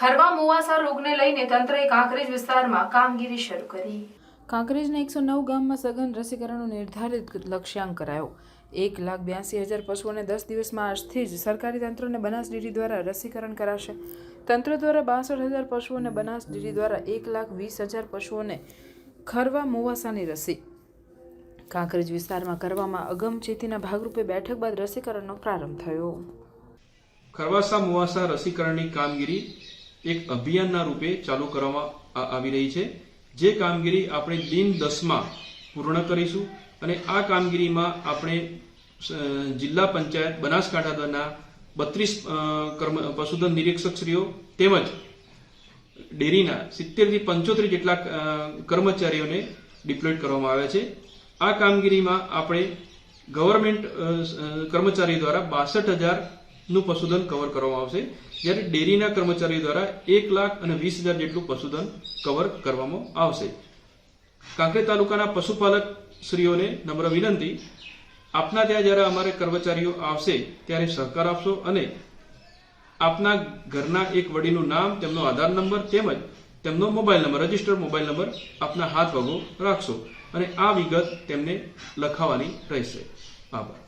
ખરવા મુવાસા રોગને લઈને તંત્રએ કાંકરેજ વિસ્તારમાં કામગીરી શરૂ કરી. કાંકરેજના એકસો નવ ગામમાં સઘન રસીકરણનો નિર્ધારિત લક્ષ્યાંક કરાયો. એક લાખ બ્યાસી હજાર પશુઓને દસ દિવસમાં આજથી જ સરકારી તંત્રને બનાસ ડેરી દ્વારા રસીકરણ કરાશે. તંત્ર દ્વારા બાસઠ હજાર પશુઓને બનાસ ડેરી દ્વારા એક લાખ વીસ હજાર પશુઓને ખરવા મુવાસાની રસી. કાંકરેજ વિસ્તારમાં કરવામાં અગમચેતીના ભાગરૂપે બેઠક બાદ રસીકરણનો પ્રારંભ થયો. ખરવાસા મુવાસા રસીકરણની કામગીરી એક અભિયાનના રૂપે ચાલુ કરવામાં આવી રહી છે. જે કામગીરી આપણે દિન દસમાં પૂર્ણ કરીશું અને આ કામગીરીમાં આપણે જિલ્લા પંચાયત બનાસકાંઠા દ્વારા બત્રીસ કર્મ, પશુધન નિરીક્ષકશ્રીઓ તેમજ ડેરીના સિત્તેરથી પંચોતેર જેટલા કર્મચારીઓને ડિપ્લોય કરવામાં આવ્યા છે. આ કામગીરીમાં આપણે ગવર્મેન્ટ કર્મચારી દ્વારા બાસઠ હજારનું પશુધન કવર કરવામાં આવશે. જ્યારે ડેરીના કર્મચારીઓ દ્વારા એક લાખ અને વીસ હજાર જેટલું પશુધન કવર કરવામાં આવશે. કાંકરેજ તાલુકાના પશુપાલક શ્રીઓને નમ્ર વિનંતી, આપના ત્યાં જ્યારે અમારે કર્મચારીઓ આવશે, ત્યારે સહકાર આપશો અને આપના ઘરના એક વડીનું નામ, તેમનો આધાર નંબર તેમજ તેમનો mobile number, registered mobile number આપના હાથ વગો રાખશો અને આ વિગત તેમને લખાવાની રહેશે. આભાર.